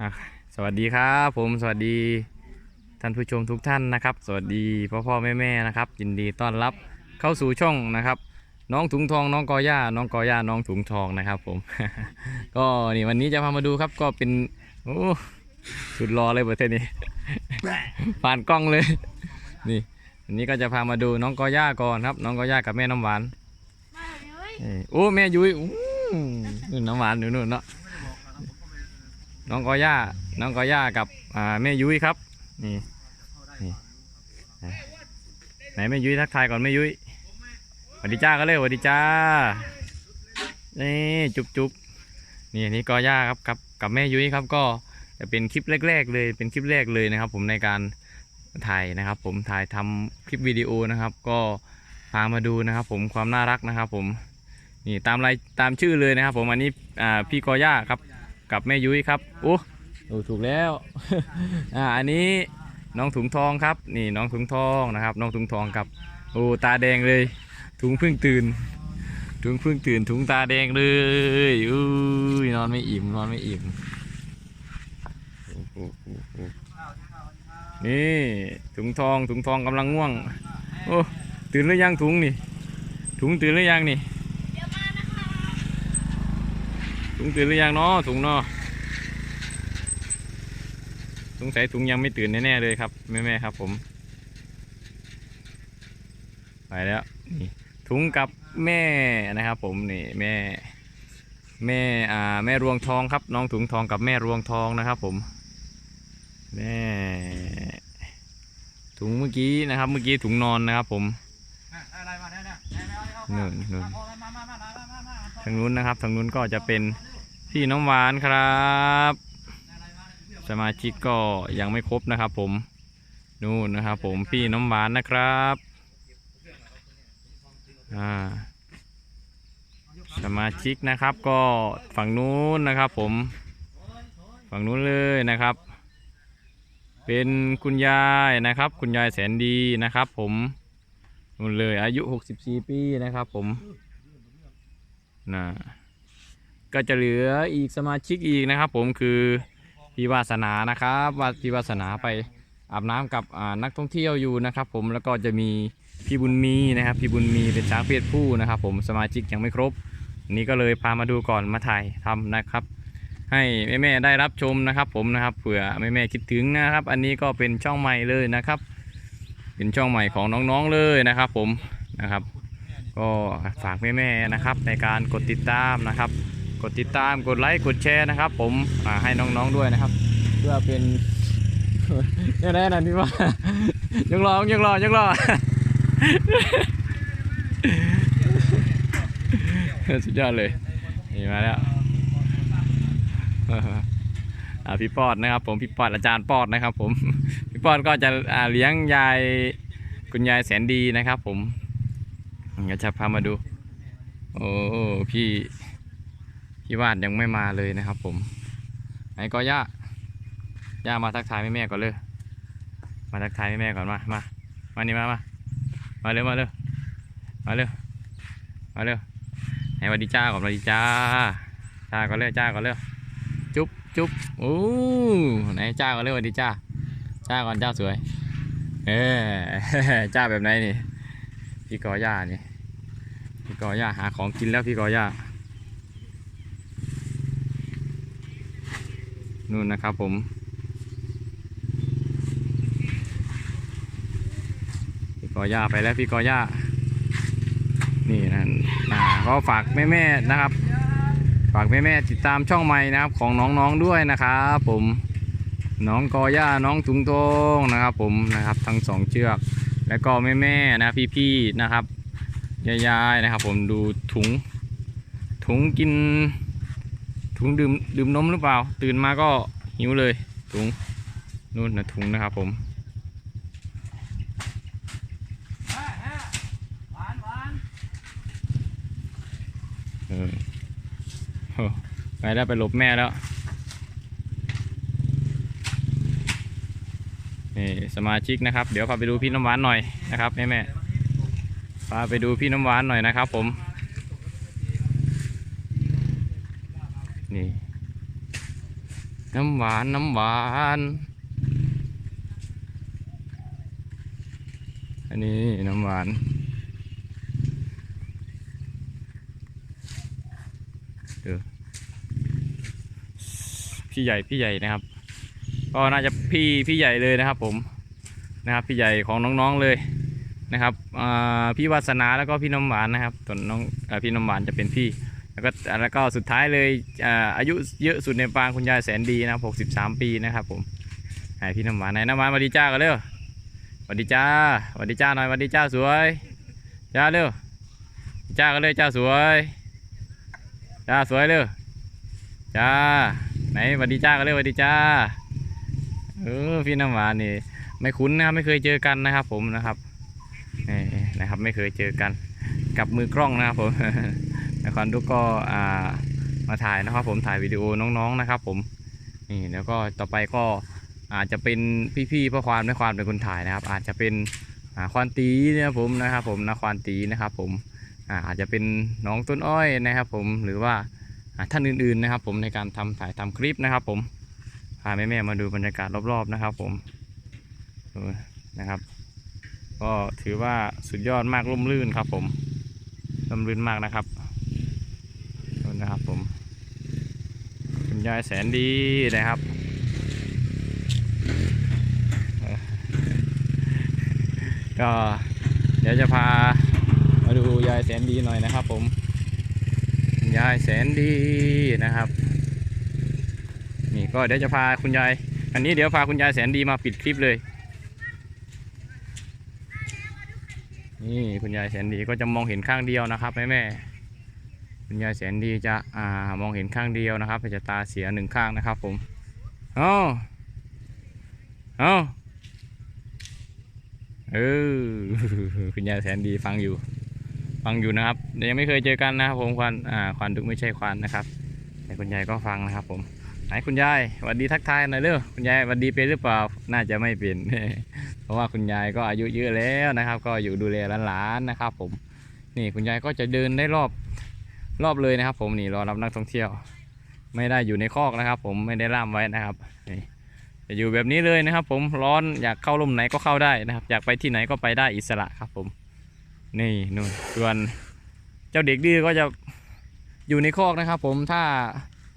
อะสวัสดีครับผมสวัสดีท่านผู้ชมทุกท่านนะครับ สวัสดีพ่อพ่อแม่แม่นะครับ ยินดีต้อนรับเข้าสู่ช่องนะครับ น้องถุงทองน้องกอย่าน้องกอย่าน้องถุงทองนะครับ ผม ก็นี่วันนี้จะพามาดูครับก็เป็นโอ้สุดรอเลยประเทศนี้ ผ่านกล้องเลย นี่วันนี้ก็จะพามาดูน้องกอย่าก่อนครับ น้องกอย่ากับแม่น้ำหวานมาเลยเอ้ยโอ้แม่ยุ้ยอู้นู่นน้ำหวานอยู่นู่นเนาะ น้องกอย่าน้องกอย่ากับแม่ยุ้ยครับนี่นี่ไหนแม่ยุ้ยทักทายก่อนแม่ยุ้ยสวัสดีจ้าก็เลยสวัสดีจ้านี่จุบจุบนี่นี่กอย่าครับกับกับแม่ยุ้ยครับก็จะเป็นคลิปแรก ๆ เลยเป็นคลิปแรกเลยนะครับ ผมในการถ่ายนะครับ ผมถ่ายทำคลิปวิดีโอนะครับ ก็พามาดูนะครับ ผมความน่ารักนะครับ ผมนี่ตามรายตามชื่อเลยนะครับ ผมอันนี้พี่กอย่าครับ กับแม่ยุ้ยครับโอ้โอ้ถูกแล้ว อ่าอันนี้น้องถุงทองครับ นี่น้องถุงทองนะครับ น้องถุงทองกับโอ้ตาแดงเลย ถุงเพิ่งตื่น ถุงเพิ่งตื่นถุงตาแดงเลยอุ้ยนอนไม่อิ่มนอนไม่อิ่มนี่ถุงทองถุงทองกำลังง่วง โอ้ตื่นหรือยังถุงนี่ ถุงตื่นหรือยังนี่ เดี๋ยวมานะคะ ถุงตื่นหรือยังเนาะถุงเนาะสงสัยถุงยังไม่ตื่นแน่ๆเลยครับแม่ๆครับ ผม ไปแล้วนี่ถุงกับแม่นะครับ ผมนี่แม่ แม่อ่าแม่รวงทองครับ น้องถุงทองกับแม่รวงทองนะครับ ผมแม่ถุงเมื่อกี้นะครับ เมื่อกี้ถุงนอนนะครับ ผมนู่นนู่นทางนู้นนะครับทางนู้นก็จะเป็น พี่น้ำหวานครับ สมาชิกก็ยังไม่ครบนะครับ ผมนู่นนะครับ ผมพี่น้ำหวานนะครับอ่าสมาชิกนะครับก็ฝั่งนู้นนะครับ ผมฝั่งนู้นเลยนะครับ เป็นคุณยายนะครับ คุณยายแสนดีนะครับ ผมนู่นเลยอายุ 64 ปีนะครับ ผมนะ ก็จะเหลืออีกสมาชิกอีกนะครับ ผมคือพี่วาสนานะครับว่าพี่วาสนาไปอาบน้ำกับนักท่องเที่ยวอยู่นะครับ ผมแล้วก็จะมีพี่บุญมีนะครับ พี่บุญมีเป็นช้างเพศผู้นะครับ ผมสมาชิกยังไม่ครบนนี้ก็เลยพามาดูก่อนมาถ่ายทำนะครับ ให้แม่ๆได้รับชมนะครับ ผมนะครับเผื่อแม่ๆคิดถึงนะครับ อันนี้ก็เป็นช่องใหม่เลยนะครับ เป็นช่องใหม่ของน้องๆเลยนะครับ ผมนะครับ ก็ฝากแม่ๆนะครับในการกดติดตามนะครับ กดติดตามกดไลค์กดแชร์นะครับ ผมให้น้องๆด้วยนะครับ เพื่อเป็นยังไงนะพี่ว่ายังรอยังรอยังรอสุดยอดเลยนี่มาแล้วอ่าพี่ปอดนะครับ ผมพี่ปอดอาจารย์ปอดนะครับ ผมพี่ปอดก็จะอ่าเลี้ยงยายคุณยายแสนดีนะครับ ผมเดี๋ยวจะพามาดู โอ้พี่ พี่วาดยังไม่มาเลยนะครับ ผม ไหนก็ย่าย่ามาทักทายแม่แม่ก่อนเลย มาทักทายแม่แม่ก่อนมามามานี่มามามาเร็วมาเร็วมาเร็วมาเร็วให้วัสดีจ้าก่อนวัสดีจ้าจ้าก่อนเลยจ้าก่อนเลยจุ๊บจุ๊บโอ้ไหนจ้าก่อนเลยหวัสดีจ้าจ้าก่อนจ้าสวย เออจ้าแบบไหนนี่พี่กอย่านี่พี่กอย่าหาของกินแล้วพี่กอย่า นู่นนะครับผม พี่กอย่าไปแล้วพี่กอย่านี่นั่นะก็ฝากแม่ๆนะครับ ฝากแม่ๆติดตามช่องใหม่นะครับของน้องๆด้วยนะครับผมน้องกอย่าน้องถุงทงนะครับผมนะครับทั้งสองเชือก แล้วก็แม่ๆนะพี่ๆนะครับยายๆนะครับ ผมดูถุงถุงกิน ถุงดื่มดื่มนมหรือเปล่า ตื่นมาก็หิวเลย ถุงนู่นนะถุงนะครับผมเออโอ้ไปแล้วไปหลบแม่แล้ว นี่สมาชิกนะครับ เดี๋ยวพาไปดูพี่น้ำหวานหน่อยนะครับแม่แม่พาไปดูพี่น้ำหวานหน่อยนะครับผม นี่ น้ำหวาน น้ำหวาน อันนี้น้ำหวานเดี๋ยวพี่ใหญ่พี่ใหญ่นะครับ ก็น่าจะพี่พี่ใหญ่เลยนะครับ ผมนะครับพี่ใหญ่ของน้องๆเลยนะครับพี่วาสนาแล้วก็พี่น้ำหวานนะครับส่วนน้องอพี่น้ำหวานจะเป็นพี่ แล้วก็แล้วก็สุดท้ายเลยอายุเยอะสุดในปางคุณยายแสนดีนะครับ63ปีนะครับผมให้พี่น้ำหวานไหนน้ำหวานสวัสดีจ้ากันเร็วสวัสดีจ้าสวัสดีจ้าหน่อยสวัสดีจ้าสวยจ้าเร็วจ้ากันเลยจ้าสวยจ้าสวยเร็วจ้าไหนสวัสดีจ้ากันเร็วสวัสดีจ้าเออพี่น้ำหวานนี่ไม่คุ้นนะครับไม่เคยเจอกันนะครับ ผมนะครับนี่นะครับไม่เคยเจอกันกับมือกล้องนะครับผม นครดุกก็อ่ามาถ่ายนะครับผมถ่ายวิดีโอน้องๆนะครับ ผมนี่แล้วก็ต่อไปก็อาจจะเป็นพี่ๆพ่อควานแม่ควานเป็นคนถ่ายนะครับ อาจจะเป็นควานตีนะครับผมนะครับผมนะควานตีนะครับผมอาจจะเป็นน้องต้นอ้อยนะครับ ผมหรือว่าท่านอื่นๆนะครับ ผมในการทำถ่ายทำคลิปนะครับ ผมพาแม่ๆมาดูบรรยากาศรอบๆนะครับ ผมดูนะครับ ก็ถือว่าสุดยอดมากร่มรื่นครับ ผมร่มรื่นมากนะครับ นะครับผมคุณยายแสนดีนะครับเอ่อก็เดี๋ยวจะพามาดูยายแสนดีหน่อยนะครับ ผมยายแสนดีนะครับ นี่ก็เดี๋ยวจะพาคุณยาย อันนี้เดี๋ยวพาคุณยายแสนดีมาปิดคลิปเลย นี่คุณยายแสนดีก็จะมองเห็นข้างเดียวนะครับแม่แม่ คุณยายแสนดีจะอ่ามองเห็นข้างเดียวนะครับจะตาเสียหนึ่งข้างนะครับผมเอาเอาเออคุณยายแสนดีฟังอยู่ ฟังอยู่นะครับยังไม่เคยเจอกันนะครับผมควันอ่าควันดุกไม่ใช่ควันนะครับ แต่คุณยายก็ฟังนะครับผมไหนคุณยายสวัสดีทักทายหน่อยเร็วคุณยายสวัสดีเป็นหรือเปล่าน่าจะไม่เป็นเพราะว่าคุณยายก็อายุเยอะแล้วนะครับ ก็อยู่ดูแลหลานๆนะครับ ผมนี่คุณยายก็จะเดินได้รอบ รอบเลยนะครับ ผมนี่รอรับนักท่องเที่ยว ไม่ได้อยู่ในคอกนะครับ ผมไม่ได้ล่ามไว้นะครับนี่จะอยู่แบบนี้เลยนะครับ ผมร้อนอยากเข้าร่มไหนก็เข้าได้นะครับ อยากไปที่ไหนก็ไปได้อิสระครับ ผม นี่นู่นส่วนเจ้าเด็กดื้อก็จะอยู่ในคอกนะครับ ผมถ้า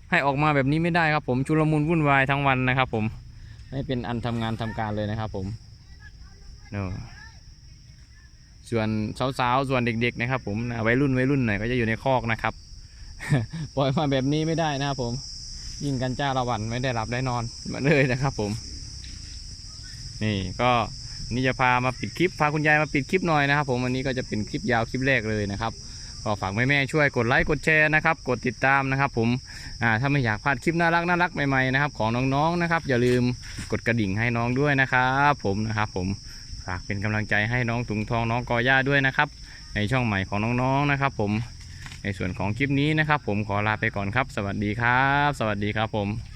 ให้ออกมาแบบนี้ไม่ได้ครับ ผมชุลมุนวุ่นวายทั้งวันนะครับ ผมไม่เป็นอันทำงานทำการเลยนะครับ ผมนู่น ส่วนสาวๆส่วนเด็ก ๆ นะครับ ผมวัยรุ่นวัยรุ่นหน่อยก็จะอยู่ในคอกนะครับ ปล่อยมาแบบนี้ไม่ได้นะครับผมยิ่งกันจ้าละวันไม่ได้หลับได้นอนมาเลยนะครับ ผม นี่ก็นี่จะพามาปิดคลิปพาคุณยายมาปิดคลิปหน่อยนะครับผมวันนี้ก็จะเป็นคลิปยาวคลิปแรกเลยนะครับก็ฝากแม่ๆช่วยกดไลค์กดแชร์นะครับกดติดตามนะครับ ผมอ่าถ้าไม่อยากพลาดคลิปน่ารักน่ารักใหม่ๆนะครับ ของน้องๆนะครับ อย่าลืมกดกระดิ่งให้น้องด้วยนะครับ ผมนะครับ ผม ฝากเป็นกำลังใจให้น้องถุงทองน้องกอย่าด้วยนะครับ ในช่องใหม่ของน้องๆนะครับ ผมในส่วนของคลิปนี้นะครับ ผมขอลาไปก่อนครับ สวัสดีครับ สวัสดีครับผม